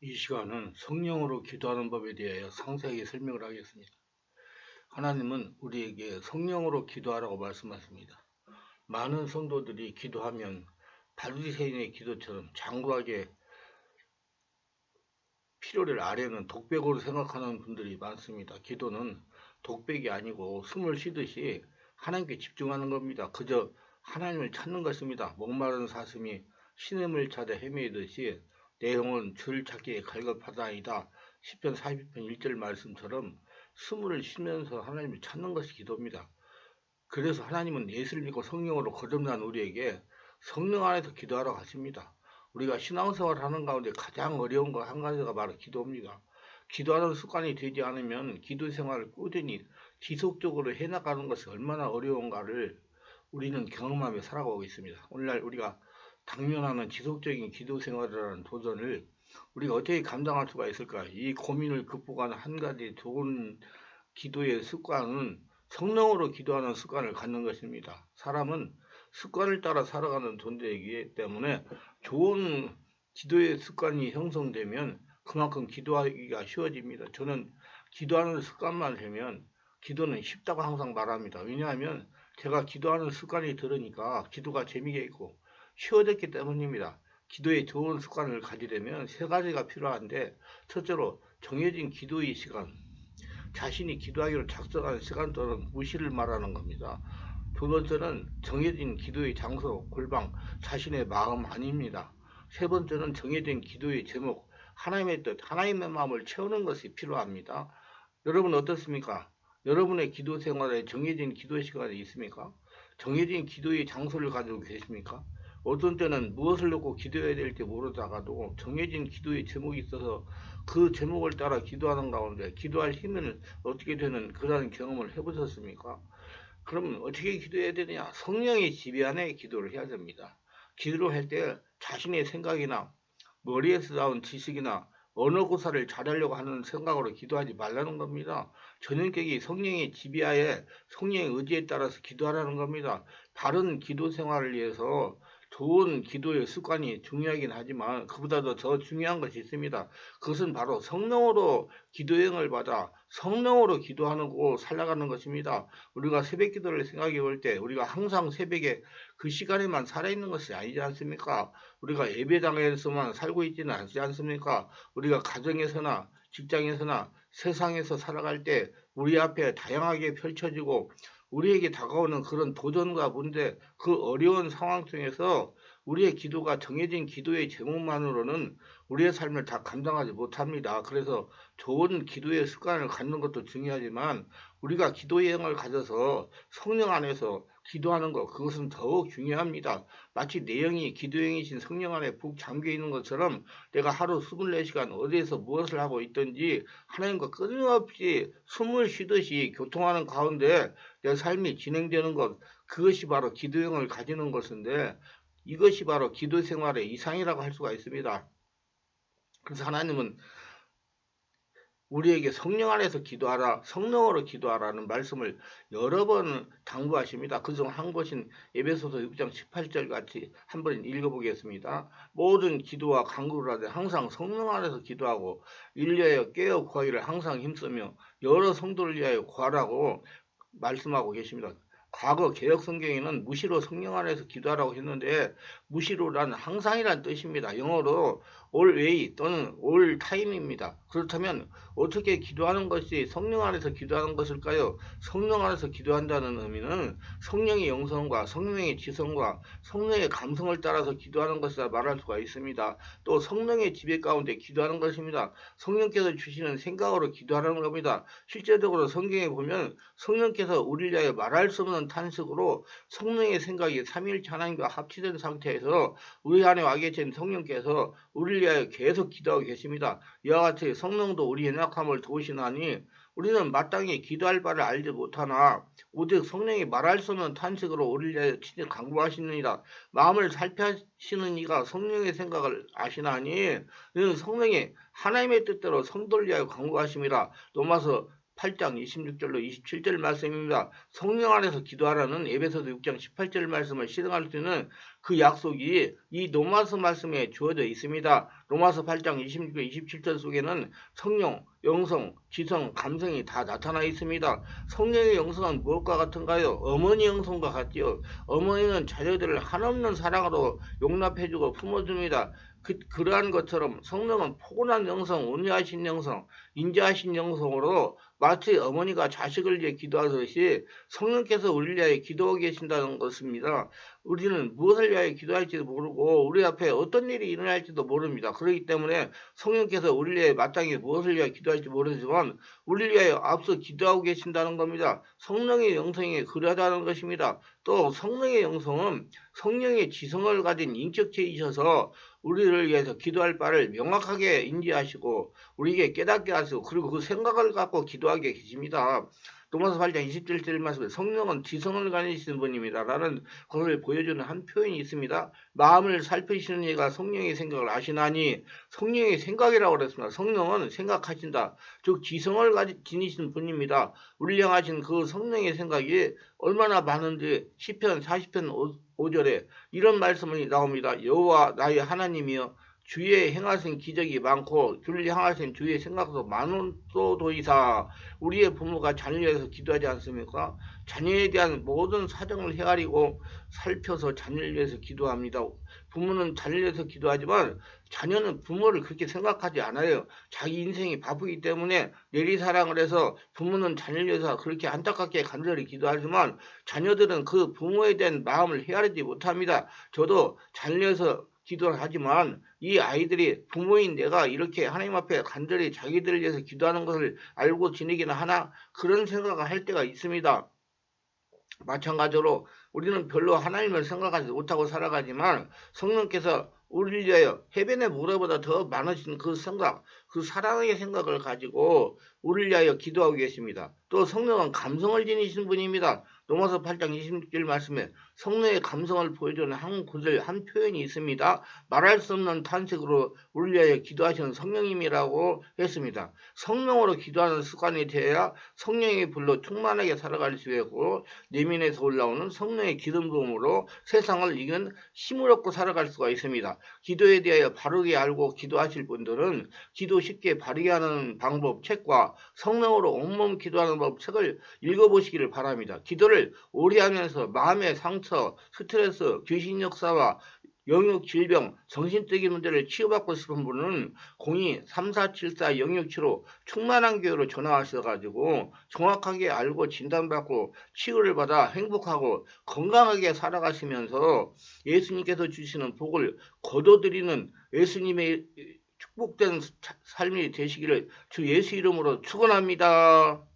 이 시간은 성령으로 기도하는 법에 대하여 상세하게 설명을 하겠습니다. 하나님은 우리에게 성령으로 기도하라고 말씀하십니다. 많은 성도들이 기도하면 바리새인의 기도처럼 장구하게 필요를 아래는 독백으로 생각하는 분들이 많습니다. 기도는 독백이 아니고 숨을 쉬듯이 하나님께 집중하는 겁니다. 그저 하나님을 찾는 것입니다. 목마른 사슴이 신음을 찾아 헤매듯이 내 영혼 줄 찾기에 갈급하다이다. 10편 40편 1절 말씀처럼 숨을 쉬면서 하나님을 찾는 것이 기도입니다. 그래서 하나님은 예수를 믿고 성령으로 거듭난 우리에게 성령 안에서 기도하라고 하십니다. 우리가 신앙생활을 하는 가운데 가장 어려운 것 한 가지가 바로 기도입니다. 기도하는 습관이 되지 않으면 기도 생활을 꾸준히 지속적으로 해나가는 것이 얼마나 어려운가를 우리는 경험하며 살아가고 있습니다. 오늘날 우리가 당면하는 지속적인 기도 생활이라는 도전을 우리가 어떻게 감당할 수가 있을까? 이 고민을 극복하는 한 가지 좋은 기도의 습관은 성령으로 기도하는 습관을 갖는 것입니다. 사람은 습관을 따라 살아가는 존재이기 때문에 좋은 기도의 습관이 형성되면 그만큼 기도하기가 쉬워집니다. 저는 기도하는 습관만 되면 기도는 쉽다고 항상 말합니다. 왜냐하면 제가 기도하는 습관이 들으니까 기도가 재미가 있고 쉬워졌기 때문입니다. 기도에 좋은 습관을 가지려면 세 가지가 필요한데 첫째로 정해진 기도의 시간 자신이 기도하기로 작성한 시간 또는 무시를 말하는 겁니다. 두 번째는 정해진 기도의 장소, 골방, 자신의 마음 아닙니다. 세 번째는 정해진 기도의 제목, 하나님의 뜻, 하나님의 마음을 채우는 것이 필요합니다. 여러분 어떻습니까? 여러분의 기도 생활에 정해진 기도 시간이 있습니까? 정해진 기도의 장소를 가지고 계십니까? 어떤 때는 무엇을 놓고 기도해야 될지 모르다가도 정해진 기도의 제목이 있어서 그 제목을 따라 기도하는 가운데 기도할 힘을 어떻게 되는 그런 경험을 해보셨습니까? 그러면 어떻게 기도해야 되느냐? 성령의 지배 안에 기도를 해야 됩니다. 기도를 할 때 자신의 생각이나 머리에서 나온 지식이나 언어 고사를 잘하려고 하는 생각으로 기도하지 말라는 겁니다. 전형격이 성령의 지배하에 성령의 의지에 따라서 기도하라는 겁니다. 바른 기도 생활을 위해서 좋은 기도의 습관이 중요하긴 하지만 그보다도 더 중요한 것이 있습니다. 그것은 바로 성령으로 기도행을 받아 성령으로 기도하고 살아가는 것입니다. 우리가 새벽 기도를 생각해 볼 때 우리가 항상 새벽에 그 시간에만 살아있는 것이 아니지 않습니까? 우리가 예배당에서만 살고 있지는 않지 않습니까? 우리가 가정에서나 직장에서나 세상에서 살아갈 때 우리 앞에 다양하게 펼쳐지고 우리에게 다가오는 그런 도전과 문제, 그 어려운 상황 중에서 우리의 기도가 정해진 기도의 제목만으로는 우리의 삶을 다 감당하지 못합니다. 그래서 좋은 기도의 습관을 갖는 것도 중요하지만 우리가 기도 여행을 가져서 성령 안에서 기도하는 것 그것은 더욱 중요합니다. 마치 내영이 기도행이신 성령 안에 푹 잠겨 있는 것처럼 내가 하루 24시간 어디에서 무엇을 하고 있든지 하나님과 끊임없이 숨을 쉬듯이 교통하는 가운데 내 삶이 진행되는 것 그것이 바로 기도행을 가지는 것인데 이것이 바로 기도 생활의 이상이라고 할 수가 있습니다. 그래서 하나님은 우리에게 성령 안에서 기도하라, 성령으로 기도하라는 말씀을 여러 번 당부하십니다. 그 중한 것인 에베소서 6장 18절 같이 한번 읽어보겠습니다. 모든 기도와 간구를 하되 항상 성령 안에서 기도하고 일리하여 깨어 구하기를 항상 힘쓰며 여러 성도를 위하여 구하라고 말씀하고 계십니다. 과거 개혁 성경에는 무시로 성령 안에서 기도하라고 했는데 무시로란 항상이란 뜻입니다. 영어로 always 또는 all time입니다. 그렇다면 어떻게 기도하는 것이 성령 안에서 기도하는 것일까요? 성령 안에서 기도한다는 의미는 성령의 영성과 성령의 지성과 성령의 감성을 따라서 기도하는 것이라 말할 수가 있습니다. 또 성령의 지배 가운데 기도하는 것입니다. 성령께서 주시는 생각으로 기도하는 겁니다. 실제적으로 성경에 보면 성령께서 우리를 위하여 말할 수 없는 탄식으로 성령의 생각이 삼일체 하나님과 합치된 상태에서 우리 안에 와 계신 성령께서 우리 를 위하여 계속 기도하고 계십니다. 이와 같이 성령도 우리 연약함을 도우시나니 우리는 마땅히 기도할 바를 알지 못하나 오직 성령이 말할 수 없는 탄식으로 우리를 위하여 친히 강구하시느니라 마음을 살펴시는 이가 성령의 생각을 아시나니 이는 성령이 하나님의 뜻대로 성도를 위하여 강구하심이라 로마서 8장 26절로 27절 말씀입니다. 성령 안에서 기도하라는 에베소서 6장 18절 말씀을 실행할 수 있는 그 약속이 이 로마서 말씀에 주어져 있습니다. 로마서 8장 26절 27절 속에는 성령, 영성, 지성, 감성이 다 나타나 있습니다. 성령의 영성은 무엇과 같은가요? 어머니 영성과 같지요. 어머니는 자녀들을 한없는 사랑으로 용납해주고 품어줍니다. 그, 그러한 것처럼 성령은 포근한 영성, 온유하신 영성, 인자하신 영성으로 마치 어머니가 자식을 위해 기도하듯이 성령께서 우리를 위하여 기도하고 계신다는 것입니다. 우리는 무엇을 위하여 기도할지도 모르고 우리 앞에 어떤 일이 일어날지도 모릅니다. 그렇기 때문에 성령께서 우리를 위하여 마땅히 무엇을 위하여 기도할 지 모르지만 우리를 위하여 앞서 기도하고 계신다는 겁니다. 성령의 영성이 그러하다는 것입니다. 또 성령의 영성은 성령의 지성을 가진 인격체이셔서 우리를 위해서 기도할 바를 명확하게 인지하시고 우리에게 깨닫게 하시고 그리고 그 생각을 갖고 기도하게 계십니다. 로마서 8장 27절 말씀에 성령은 지성을 가지시는 분입니다. 라는 것을 보여주는 한 표현이 있습니다. 마음을 살피시는 이가 성령의 생각을 아시나니 성령의 생각이라고 그랬습니다. 성령은 생각하신다. 즉 지성을 가지 지니시는 분입니다. 향하신 그 성령의 생각이 얼마나 많은지 10편 40편 5절에 이런 말씀이 나옵니다. 여호와 나의 하나님이여 주의 행하신 기적이 많고 주를 향하신 주의 생각도 많은 또도이사 우리의 부모가 자녀에 대해서 기도하지 않습니까? 자녀에 대한 모든 사정을 헤아리고 살펴서 자녀를 위해서 기도합니다. 부모는 자녀를 위해서 기도하지만 자녀는 부모를 그렇게 생각하지 않아요. 자기 인생이 바쁘기 때문에 내리사랑을 해서 부모는 자녀를 위해서 그렇게 안타깝게 간절히 기도하지만 자녀들은 그 부모에 대한 마음을 헤아리지 못합니다. 저도 자녀를 위해서 기도를 하지만 이 아이들이 부모인 내가 이렇게 하나님 앞에 간절히 자기들을 위해서 기도하는 것을 알고 지내기는 하나 그런 생각을 할 때가 있습니다. 마찬가지로 우리는 별로 하나님을 생각하지 못하고 살아가지만 성령께서 우리를 위하여 해변의 모래보다 더 많으신 그 생각, 그 사랑의 생각을 가지고 우리를 위하여 기도하고 계십니다. 또 성령은 감성을 지니신 분입니다. 로마서 8장 26절 말씀에 성령의 감성을 보여주는 한 구절, 한 표현이 있습니다. 말할 수 없는 탄식으로 우리 위하여 기도하시는 성령님이라고 했습니다. 성령으로 기도하는 습관이 되어야 성령의 불로 충만하게 살아갈 수 있고 내면에서 올라오는 성령의 기름 부음으로 세상을 이긴 힘을 얻고 살아갈 수가 있습니다. 기도에 대하여 바르게 알고 기도하실 분들은 기도 쉽게 바르게 하는 방법 책과 성령으로 온몸 기도하는 법 책을 읽어보시기를 바랍니다. 기도를 오래 하면서 마음의 상처, 스트레스, 귀신 역사와 영역 질병, 정신적인 문제를 치유받고 싶은 분은 02-3474-0675 충만한 교회로 전화하셔가지고 정확하게 알고 진단받고 치유를 받아 행복하고 건강하게 살아가시면서 예수님께서 주시는 복을 거둬들이는 예수님의 축복된 삶이 되시기를 주 예수 이름으로 축원합니다.